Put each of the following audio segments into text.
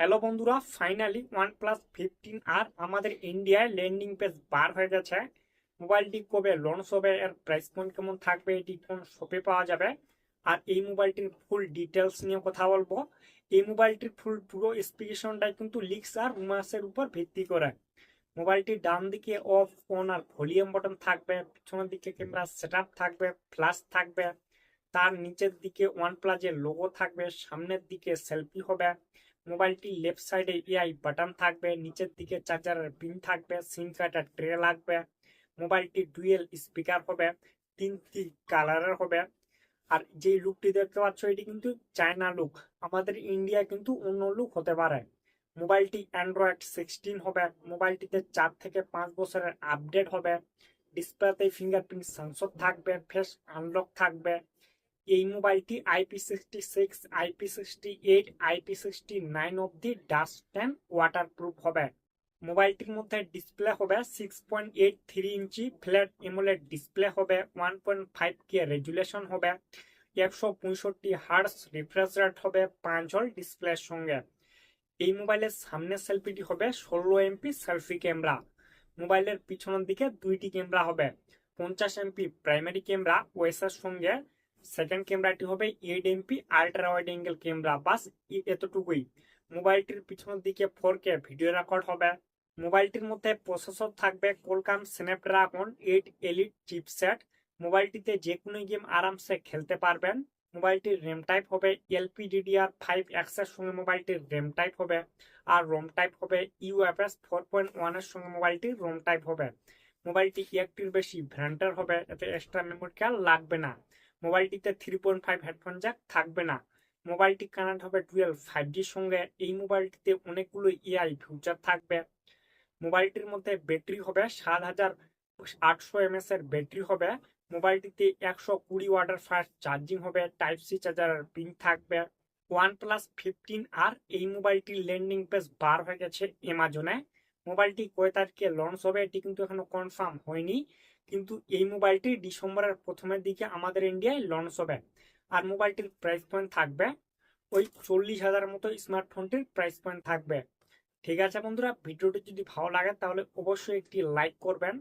Hello বন্ধুরা finally OnePlus fifteen আর আমাদের ইন্ডিয়ায় ল্যান্ডিং পেজ বার হয়ে গেছে। মোবাইলটি কবে লঞ্চ হবে, এর প্রাইস পয়েন্ট কেমন থাকবে, এটি কোন শপে পাওয়া যাবে? আর এই মোবাইলটির ফুল ডিটেলস নিয়ে কথা বলব। এই মোবাইলটির ফুল পুরো স্পেসিফিকেশনটাই কিন্তু লিক্স আর রুমার্সের উপর ভিত্তি করে। মোবাইলটির ডান দিকে অফ অন আর ভলিউম বটন থাকবে, পিছনের দিকে ক্যামেরা সেটআপ থাকবে ফ্ল্যাশ থাকবে। তার নিচের দিকে ওয়ান প্লাসের লোগো থাকবে, সামনের দিকে সেলফি হবে। মোবাইলটির লেফট সাইডে এআই বাটন থাকবে, নিচের দিকে চার্জারের পিন থাকবে, সিম কার্ডের ট্রে লাগবে, মোবাইলটি ডুয়েল স্পিকার হবে, তিনটি কালারের হবে। আর যে লুকটি দেখতে পাচ্ছ, এটি কিন্তু চায়না লুক আমাদের ইন্ডিয়া কিন্তু অন্য লুক হতে পারে। মোবাইলটি অ্যান্ড্রয়েড সিক্সটিন হবে, মোবাইলটিতে চার থেকে পাঁচ বছরের আপডেট হবে ডিসপ্লেতে ফিঙ্গারপ্রিন্ট সেন্সর থাকবে ফেস আনলক থাকবে এই মোবাইলটি IP sixty six IP sixty eight IP sixty nine অব্দি ডাস্ট অ্যান্ড ওয়াটার প্রুফ হবে। মোবাইলটির মধ্যে ডিসপ্লে হবে six point eight three inch, flat AMOLED display হবে, one point five K resolution হবে, একশো পঁয়ষট্টি হার্স রিফ্রেশ রেট হবে, পাঁচ হল ডিসপ্লের সঙ্গে। এই মোবাইলের সামনের সেলফিটি হবে ষোলো এমপি সেলফি ক্যামেরা। মোবাইলের পিছনের দিকে দুইটি ক্যামেরা হবে, পঞ্চাশ এমপি প্রাইমারি ক্যামেরা ওয়েসের সঙ্গে সেকেন্ড ক্যামেরাটি হবে eight MP ultra wide angle camera বাস এতটুকুই। মোবাইলটির পিছনের দিকে ফোর কে ভিডিও রেকর্ড হবে। মোবাইলটির মধ্যে প্রসেসর থাকবে Qualcomm Snapdragon eight Elite chipset মোবাইলটিতে যে কোনো গেম আরামসে খেলতে পারবেন। মোবাইলটির র্যাম টাইপ হবে এলপিডিডিআর ফাইভ এক্সের সঙ্গে মোবাইলটির র্যাম টাইপ হবে। আর রোম টাইপ হবে ইউএফএস ফোর পয়েন্ট ওয়ানের সঙ্গে মোবাইলটির রোম টাইপ হবে। মোবাইলটি একটির বেশি ভ্যান্টার হবে, এতে এক্সট্রা মেমোরি কার্ড লাগবে না। মোবাইলটিতে three point five headphone jack থাকবে না। মোবাইলটি কানেক্ট হবে টুয়েলভ ফাইভ জির সঙ্গে। এই মোবাইলটিতে অনেকগুলো এআই ফিউচার থাকবে। মোবাইলটির মধ্যে ব্যাটারি হবে সাত হাজার আটশো এমএস এর ব্যাটারি হবে। মোবাইলটিতে একশো কুড়ি ওয়াটার ফাস্ট চার্জিং হবে। টাইপ সি চার্জারের পিন থাকবে। ওয়ান প্লাস ফিফটিন আর এই মোবাইলটির ল্যান্ডিং পেজ বার হয়ে গেছে অ্যামাজনে মোবাইলটি কয় তারিখে লঞ্চ হবে এটি কিন্তু এখনও কনফার্ম হয়নি। কিন্তু এই মোবাইলটি ডিসেম্বরের প্রথমের দিকে আমাদের ইন্ডিয়ায় লঞ্চ হবে। আর মোবাইলটির প্রাইস পয়েন্ট থাকবে ওই চল্লিশ হাজার মতো স্মার্টফোনটির প্রাইস পয়েন্ট থাকবে। ঠিক আছে বন্ধুরা, ভিডিওটি যদি ভালো লাগে তাহলে অবশ্যই একটি লাইক করবেন।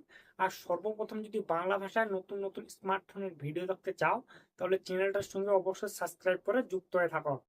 আর সর্বপ্রথম যদি বাংলা ভাষায় নতুন নতুন স্মার্টফোনের ভিডিও দেখতে চাও, তাহলে চ্যানেলটার সঙ্গে অবশ্যই সাবস্ক্রাইব করে যুক্ত হয়ে থাকো।